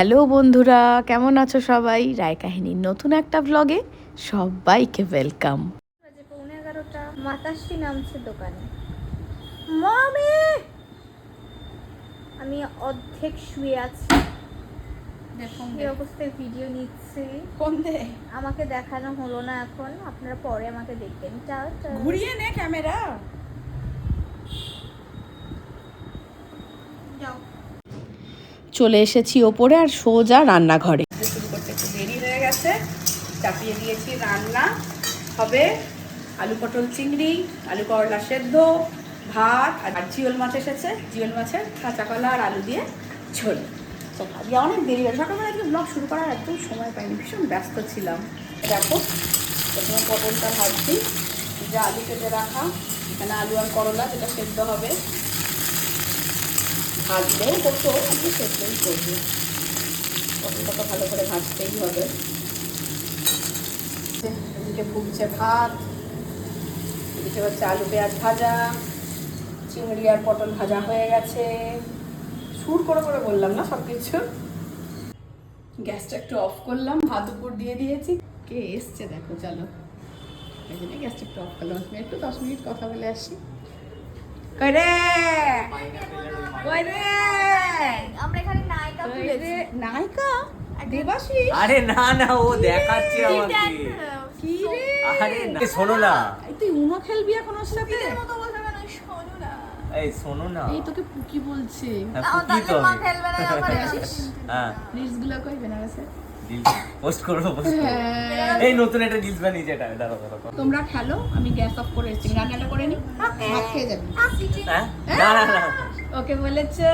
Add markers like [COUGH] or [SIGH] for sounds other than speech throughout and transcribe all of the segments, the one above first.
Hello বন্ধুরা কেমন আছো সবাই? রায় কাহিনীর নতুন একটা ব্লগে সবাইকে ওয়েলকাম পৌনে এগারোটা মাতাশ্রী নামছে দোকানে। মামি! আমি অর্ধেক শুয়ে আছি। এই অবস্থায় ভিডিও নিচ্ছি। কোন দে? আমাকে দেখানো হলো না এখন আপনারা পরে আমাকে দেখবেন। ঘুরিয়ে নে ক্যামেরা। চলে এসেছি ওপরে আর সোজা রান্নাঘরে। শুরু করতে একটু দেরি হয়ে গেছে। চাপিয়ে দিয়েছি রান্না। হবে আলু পটল চিংড়ি, আলু করলা সেদ্ধ, ভাত, আর জিওল মাছ এসেছে। জিওল মাছের কাঁচা কলা আর আলু দিয়ে ঝোল। তো ভাবি অনেক দেরি হয়ে সকালবেলা আজকে ব্লগ শুরু করার একদম সময় পাইনি। ভীষণ ব্যস্ত ছিলাম। দেখো, প্রথমে পটলটা ভাজছি। যে আলু কেটে রাখা, এখানে আলু আর করলা, যেটা সেদ্ধ হবে। ভাজলেও করতো আমি সেদ্ধই করব। পটলটা তো ভালো করে ভাজতেই হবে। এদিকে ফুটছে ভাত, এদিকে হচ্ছে আলু পেঁয়াজ ভাজা, চিংড়ি আর পটল ভাজা হয়ে গেছে। সুর করে করে বললাম না সব কিছু গ্যাসটা একটু অফ করলাম, ভাত উপর দিয়ে দিয়েছি। কে এসছে দেখো, চলো। এই জন্য গ্যাসটা একটু অফ করলাম। একটু দশ মিনিট কথা বলে আসি। কই রে কই আমরা এখানে নায়িকা তুলেছি। নায়িকা? দেবাশিস? আরে না না ও দেখাচ্ছে আমাকে। কি রে? আরে না শোনো না। তুই উনো খেলবি এখন ওর সাথে? মতো কেন? শোনো না। এই শোনো না। এই তোকে পুকি বলছে। হ্যাঁ, ফুকি তো। খেলবে না আমার হ্যাঁ। রিলসগুলো কই বেনারসে পোস্ট করব পোস্ট করব। হ্যাঁ। এই নতুন একটা রিলস বানিয়েছে এটা দাঁড়াও দাঁড়াও তোমরা খেলো আমি গ্যাস অফ করে এসেছি রান্নাটা করে নি। ভাত খেয়ে যাবি। হ্যাঁ? না না না ওকে বলেছে।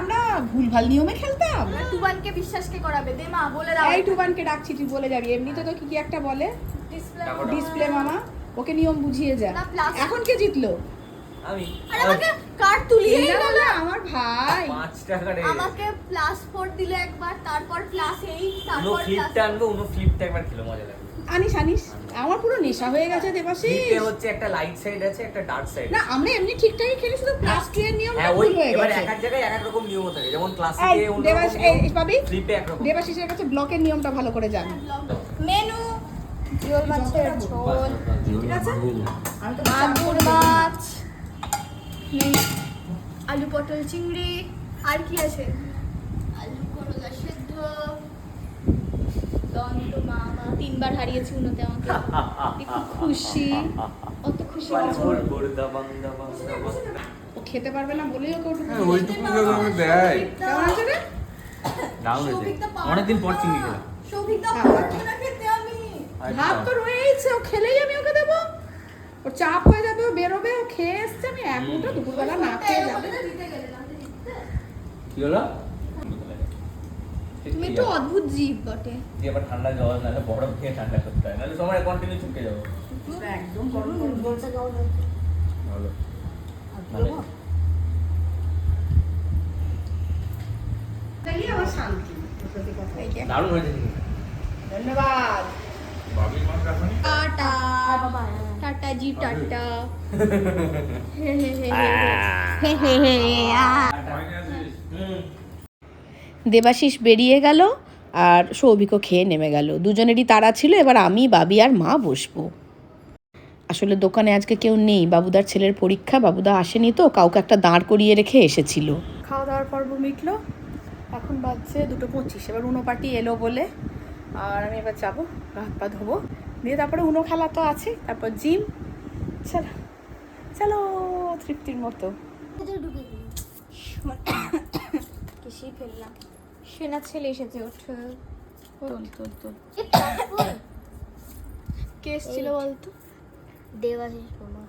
আমরা ভুলভাল নিয়মে খেলতাম। টুবানকে বিশ্বাসকে করাবে। দে মা বলে দাও এই টুবানকে ডাকছি তুই বলে যাবি। এমনিতে তো কি কি একটা বলে? ডিসপ্লে ডিসপ্লে মামা। ওকে নিয়ম বুঝিয়ে যা। এখন কে জিতলো? আমি। আরে আমাকে কার্ড তুলিয়ে আমার ভাই। পাঁচ টাকা রে। আমাকে প্লাস দিলে একবার তারপর প্লাস এইট তারপর প্লাস ফ্লিপটা আনব উনো ফ্লিপটা একবার খেলো মজা লাগবে। আনিস আনিস আমার পুরো নেশা হয়ে গেছে দেবাশিস ফ্লিপে হচ্ছে একটা লাইট সাইড আছে একটা ডার্ক সাইড না আমরা এমনি ঠিকঠাকই খেলি শুধু প্লাস টু এর নিয়মটা হ্যাঁ ভুল হয়ে এবার এক এক জায়গায় এক এক রকম নিয়ম থাকে যেমন এই ক্লাসিকে অন্য দেবাশ এই পাবি ফ্লিপে একরকম। দেবাশিসের কাছে ব্লকের নিয়মটা ভালো করে জান। মেনু জিওল মাছের ঝোল। ঠিক আছে? আমি মাছ আলু পটল চিংড়ি আর কি আছে? আলু করলা সেদ্ধ দন্ত মামা। তিনবার হারিয়েছি উন্নতে আমাকে। [LAUGHS] একটু খুশি। অত খুশি দাবাং ও খেতে পারবে না বলেই ওকে ওটুকু হ্যাঁ, ওইটুকু দেয়। কেমন আছে রে? অনেকদিন পর চিংড়ি খেলাম। হ্যাঁ, পারব না খেতে আমি। ভাত তো রয়েছে ও খেলেই আমি ওকে দেবো। ওর চাপ হয়ে মুঠো দুপুরবেলা না খেয়ে যাবে। কি হলো? তুমি একটু অদ্ভুত জীব বটে। দিয়ে আবার ঠান্ডা জল নাহলে বরফ খেয়ে ঠান্ডা করতে হয় নাহলে সময় কন্টিনিউ চুপকে যাব। একদম গরম গরম জলটা খাওয়া ভালো। ভালো। আমার শান্তি সত্যি কথা এই যে। দারুণ হয়েছে। ধন্যবাদ। বাবির মাছ রাখনি টাটা। টাটা [LAUGHS] জি টাটা। দেবাশিস বেরিয়ে গেল আর সৌভিকও খেয়ে নেমে গেল। দুজনেরই তারা ছিল এবার আমি বাবি আর মা বসবো। আসলে দোকানে আজকে কেউ নেই বাবুদার ছেলের পরীক্ষা বাবুদা আসেনি তো কাউকে একটা দাঁড় করিয়ে রেখে এসেছিল। খাওয়া দাওয়ার পর্ব মিটলো এখন বাজছে দুটো পঁচিশ এবার উনো পার্টি এলো বলে আর আমি এবার যাব হাত পা ধোবো। দিয়ে তারপরে উনো খেলা তো আছে তারপর জিম। চলো চলো তৃপ্তির মতো। কিসি ফেললাম। সেনা ছেলে এসেছে ওঠ তোল তোল তোল। কে এসেছিল বলতো? দেবাশিস কুমার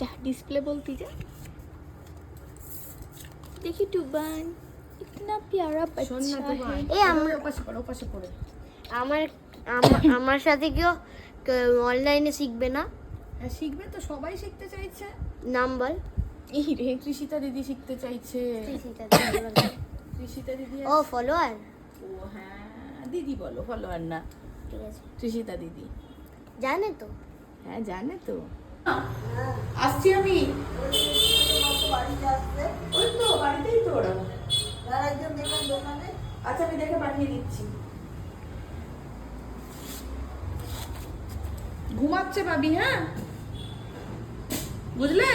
যা ডিসপ্লে বলতি যা। দেখি টুবান ইতনা প্যারা শোন বাচ্চা এই আমরা আমার আমার সাথে কেউ অনলাইনে শিখবে না? হ্যাঁ শিখবে তো সবাই শিখতে চাইছে। নাম বল এই রে কৃষিতা দিদি শিখতে চাইছে। কৃষিতা দিদি ও ফলোয়ার ও হ্যাঁ দিদি বলো ফলোয়ার না। ঠিক আছে। কৃষিতা দিদি। জানে তো। হ্যাঁ জানে তো। আসছি আমি। ওই তো বাড়িতেই তো ওরা। আচ্ছা আমি দেখে পাঠিয়ে দিচ্ছি। ঘুমাচ্ছে বাবি হ্যাঁ? বুঝলে?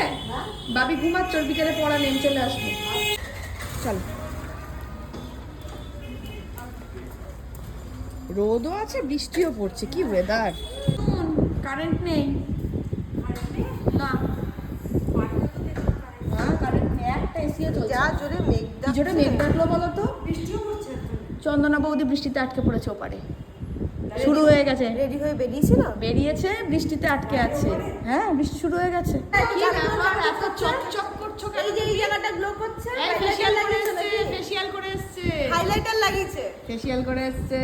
বাবি ঘুমাচ্ছে ওর বিকেলে পড়া নেম চলে আসবে। চল। রোদও আছে বৃষ্টিও পড়ছে কি ওয়েদার কারেন্ট নেই। না। হ্যাঁ জোরে মেঘ ডাকলো বলো তো? চন্দনা বৌদি বৃষ্টিতে আটকে পড়েছে ওপারে। শুরু হয়ে গেছে। রেডি হয়ে বেরিয়েছিল বেরিয়েছে বৃষ্টিতে আটকে আছে। হ্যাঁ বৃষ্টি শুরু হয়ে গেছে। কি ব্যাপার? এত চকচক করছ কেন? এই যে এই জায়গাটা গ্লো করছে ফেসিয়াল করে এসছে ফেসিয়াল করে এসছে। হাইলাইটার লাগিয়েছে। ফেসিয়াল করে এসছে।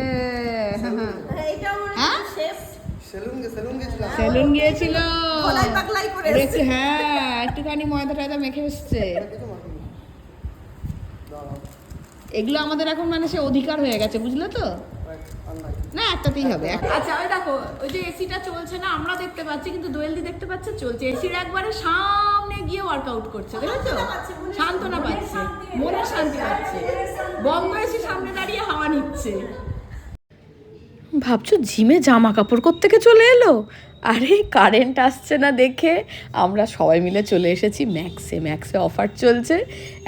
হ্যাঁ হ্যাঁ। এইটাও হ্যাঁ? শেফ সেলুন গিয়েছিল। করে হ্যাঁ একটুখানি ময়দা টয়দা মেখে এসছে। এগুলো আমাদের এখন মানে সে অধিকার হয়ে গেছে বুঝলে তো? না একটাতেই হবে। আচ্ছা ওই দেখো ওই যে এসিটা চলছে না আমরা দেখতে পাচ্ছি কিন্তু দোয়েলদি দেখতে পাচ্ছে চলছে। এসির একবারে সামনে গিয়ে ওয়ার্কআউট করছে দেখেছ সান্ত্বনা পাচ্ছে মনে শান্তি। পাচ্ছে বঙ্গ এসি সামনে দাঁড়িয়ে হাওয়া নিচ্ছে। ভাবছ জিমে জামা কাপড় করতে থেকে চলে এলো? আরে কারেন্ট আসছে না দেখে। আমরা সবাই মিলে চলে এসেছি ম্যাক্সে ম্যাক্সে অফার চলছে।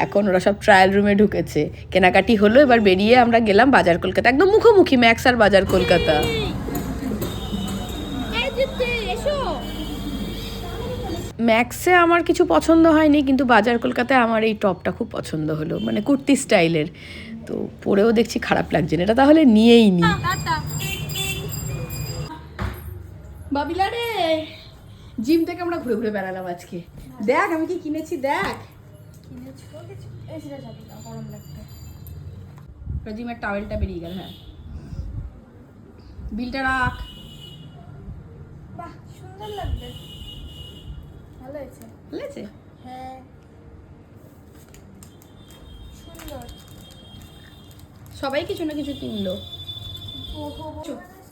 এখন ওরা সব ট্রায়াল রুমে ঢুকেছে। কেনাকাটি হলো এবার বেরিয়ে আমরা গেলাম বাজার কলকাতা। একদম মুখোমুখি ম্যাক্স আর বাজার কলকাতা। ম্যাক্সে আমার কিছু পছন্দ হয়নি কিন্তু বাজার কলকাতায় আমার এই টপটা খুব পছন্দ হলো মানে কুর্তি স্টাইলের তো পরেও দেখছি খারাপ লাগছে না এটা তাহলে নিয়েই নি। বাবিলা রে জিম থেকে আমরা ঘুরে ঘুরে বেড়ালাম আজকে। দেখ আমি কি কিনেছি দেখ। জিমের টাওয়েলটা বেরিয়ে গেল হ্যাঁ। বিলটা রাখ। বাহ সুন্দর লাগবে। ভালো হয়েছে। ভালো হ্যাঁ। সুন্দর। সবাই কিছু না কিছু কিনলো।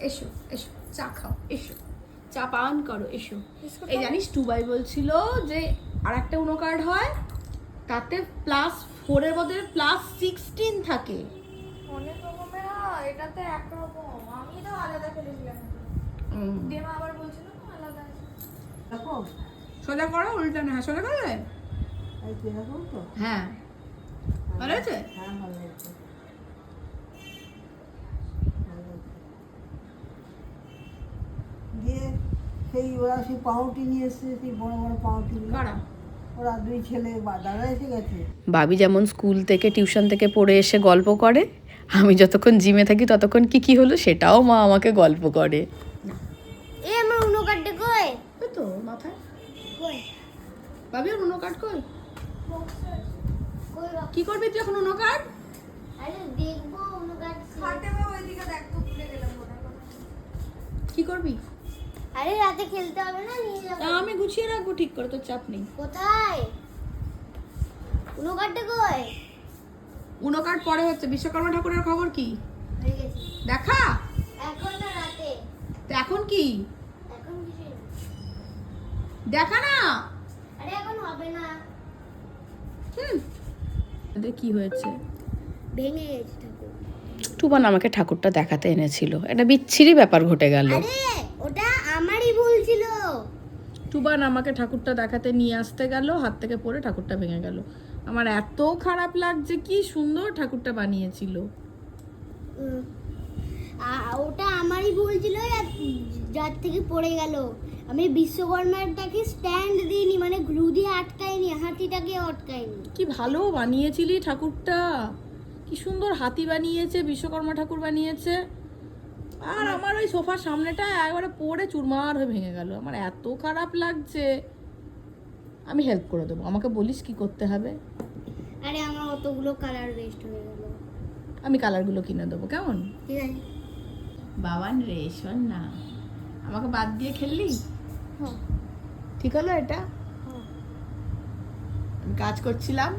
এসো এসো চা খাও এসো। চা পান করো এসো। এই জানিস টুবাই বলছিল যে আর একটা উনো কার্ড হয় তাতে প্লাস ফোরের বদলে প্লাস সিক্সটিন থাকে। অনেক রকমের হয় এটাতে একরকম আমি তো আলাদা খেলেছিলাম দেমা আবার বলছিল আলাদা আছে। সোজা করো উল্টা না হ্যাঁ সোজা করলে? হ্যাঁ। ভালো আছে দিয়ে সেই ওরা সেই পাউরুটি নিয়ে এসছে সেই বড় বড় পাউরুটি কারা? ওরা দুই ছেলে দাদা এসে গেছে। বাবি যেমন স্কুল থেকে টিউশন থেকে পড়ে এসে গল্প করে আমি যতক্ষণ জিমে থাকি ততক্ষণ কি কি হলো সেটাও মা আমাকে গল্প করে। এ আমার উনো কাটতে কই? তো মাথায়। কই? বাবি উনো কার্ড কই? কই কি করবি তুই এখন উনো কার্ড আরে দেখব উনো খাটে ওইদিকে দেখ তো ভুলে গেলাম কি করবি? আরে রাতে খেলতে হবে না নিয়ে যাব। আমি গুছিয়ে রাখব ঠিক করে তোর চাপ নেই। কোথায়? উনো কাটতে কই? উনো কার্ড পরে হচ্ছে বিশ্বকর্মা ঠাকুরের খবর কি? হয়ে গেছে। দেখা? এখন না রাতে? তো এখন কি? এখন কিছু দেখা না? আরে এখন হবে না। হুম। কি হয়েছে? ভেঙে গেছে ঠাকুর। টুবান আমাকে ঠাকুরটা দেখাতে এনেছিল। একটা বিচ্ছিরি ব্যাপার ঘটে গেল। আরে ওটা আমারই ভুল ছিল টুবান আমাকে ঠাকুরটা দেখাতে নিয়ে আসতে গেল হাত থেকে পড়ে ঠাকুরটা ভেঙে গেল। আমার এত খারাপ লাগছে কি সুন্দর ঠাকুরটা বানিয়েছিল। ওটা আমারই ভুল ছিল যার থেকে পড়ে গেল। আমি বিশ্বকর্মাটাকে স্ট্যান্ড দিইনি মানে গ্লু দিয়ে আটকাইনি হাতিটাকে আটকাইনি কি ভালো বানিয়েছিলি ঠাকুরটা। কি সুন্দর হাতি বানিয়েছে বিশ্বকর্মা ঠাকুর বানিয়েছে। আর আমার ওই সোফার সামনেটা একবারে পড়ে চুরমার হয়ে ভেঙে গেল। আমার এত খারাপ লাগছে। আমি হেল্প করে দেবো। আমাকে বলিস কি করতে হবে? আরে আমার অতগুলো কালার ওয়েস্ট হয়ে গেল। আমি কালারগুলো কিনে দেবো। কেমন? ঠিক আছে। বাবান রে শোন না। আমাকে বাদ দিয়ে খেললি? হ্যাঁ। ঠিক হলো এটা? হ্যাঁ। আমি কাজ করছিলাম।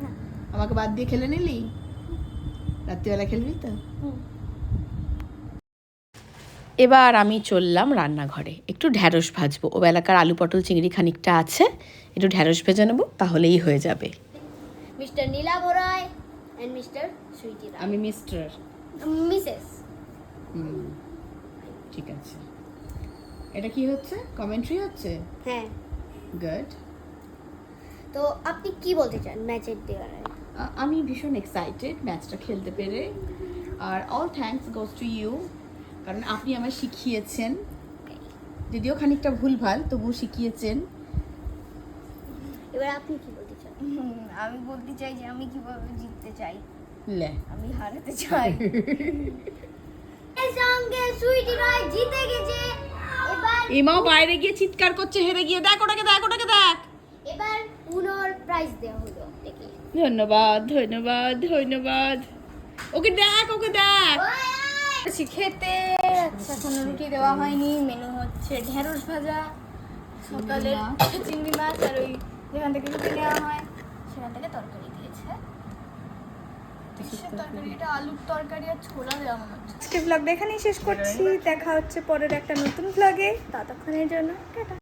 হ্যাঁ। আমাকে বাদ দিয়ে খেলে নিলি? রাত্রিবেলা খেলবি তো? হুম। এবার আমি চললাম রান্নাঘরে। একটু ঢ্যাঁড়স ভাজবো। ও বেলাকার আলু পটল চিংড়ি খানিকটা আছে একটু ঢ্যাঁড়স ভেজে নেব তাহলেই হয়ে যাবে। মিস্টার নীলা ভরায় এন্ড মিস্টার সুইটি আমি মিস্টার। মিসেস। হুম ঠিক আছে। এটা কি হচ্ছে? কমেন্ট্রি হচ্ছে? হ্যাঁ। গুড তো আপনি কি বলতে চান ম্যাচের দেওয়ার আমি ভীষণ এক্সাইটেড ম্যাচটা খেলতে পেরে। আর all thanks goes to you কারণ আপনি আমায় শিখিয়েছেন। যদিও খানিকটা ভুলভাল তবুও শিখিয়েছেন। এবার আপনি কি বলতে চান? আমি বলতে চাই যে আমি কীভাবে জিততে চাই। লে। আমি হারাতে চাই। সঙ্গে সুইটি রয় জিতে গেছে। এবার এমাও বাইরে গিয়ে চিৎকার করছে হেরে গিয়ে। দেখ ওটাকে দেখ ওটাকে দেখ। এবার পুনর প্রাইজ দেওয়া হলো দেখি। ধন্যবাদ ধন্যবাদ ধন্যবাদ। ওকে দেখ ওকে দেখ। খেতে। আচ্ছা কোনো রুটি দেওয়া হয়নি। মেনু হচ্ছে ঢেঁড়স ভাজা সকালের চিংড়ি মাছ। আর ওই যেখান থেকে রুটি নেওয়া হয় সেখান থেকে তরকারি দিয়েছে। কিসের তরকারি? এটা আলুর তরকারি আর ছোলা দেওয়া মনে হচ্ছে। আজকে ব্লগটা এখানেই শেষ করছি। দেখা হচ্ছে পরের একটা নতুন ব্লগে ততক্ষণের জন্য টাটা।